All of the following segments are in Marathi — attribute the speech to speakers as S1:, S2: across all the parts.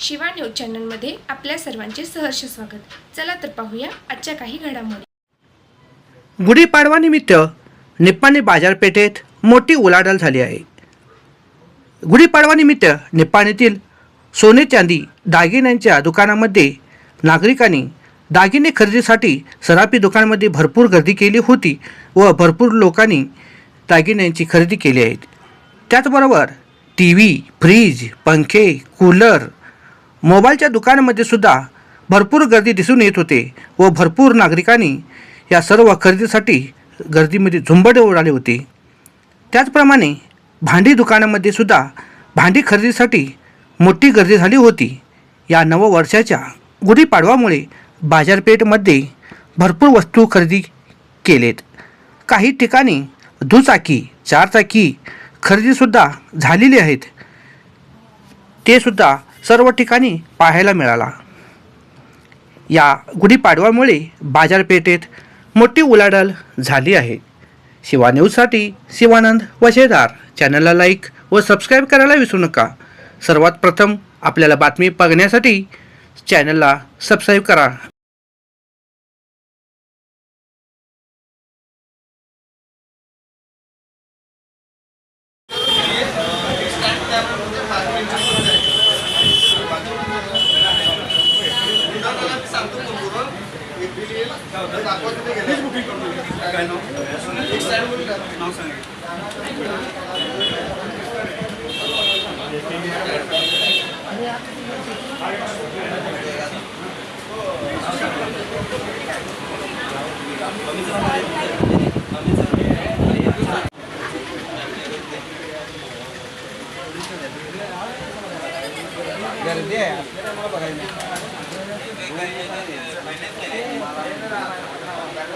S1: शिवा न्यूज चॅनलमध्ये आपल्या सर्वांचे सहर्ष स्वागत. चला तर पाहूया आजच्या काही घडामोडी.
S2: गुढीपाडवानिमित्त निप्पाणी बाजारपेठेत मोठी उलाढाल झाली आहे. गुढीपाडवानिमित्त निप्पाणीतील सोने चांदी दागिन्यांच्या दुकानामध्ये नागरिकांनी दागिने खरेदीसाठी सराफी दुकानामध्ये भरपूर गर्दी केली होती व भरपूर लोकांनी दागिन्यांची खरेदी केली आहेत. त्याचबरोबर टी व्ही फ्रीज पंखे कूलर मोबाईलच्या दुकानामध्ये सुद्धा भरपूर गर्दी दिसून येत होते व भरपूर नागरिकांनी या सर्व खरेदीसाठी गर्दीमध्ये झुंबड उडाले होते. त्याचप्रमाणे भांडी दुकानामध्ये सुद्धा भांडी खरेदीसाठी मोठी गर्दी झाली होती. या नववर्षाच्या गुढीपाडवामुळे बाजारपेठमध्ये भरपूर वस्तू खरेदी केलेत. काही ठिकाणी दुचाकी चारचाकी खरेदीसुद्धा झालेली आहेत. ते सुद्धा सर्व ठिकाणी पाहायला मिळाला. या गुढीपाडव्यामुळे बाजारपेठेत मोठी उलाढाल झाली आहे. शिवा न्यूजसाठी शिवानंद वशेदार. चॅनलला लाईक व सबस्क्राईब करायला विसरू नका. सर्वात प्रथम आपल्याला बातमी बघण्यासाठी चॅनलला सबस्क्राईब करा.
S3: सांगतो समोरून तीच बुकिंग करतो काय नाव एक साहेब नाव सांगितलं गर्दी आहे आपल्याला मला बघायला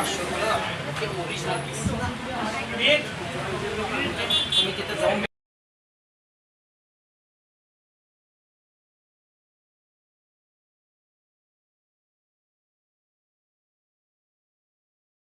S3: পাঁচশো টাকা। ওকে অরিজিনাল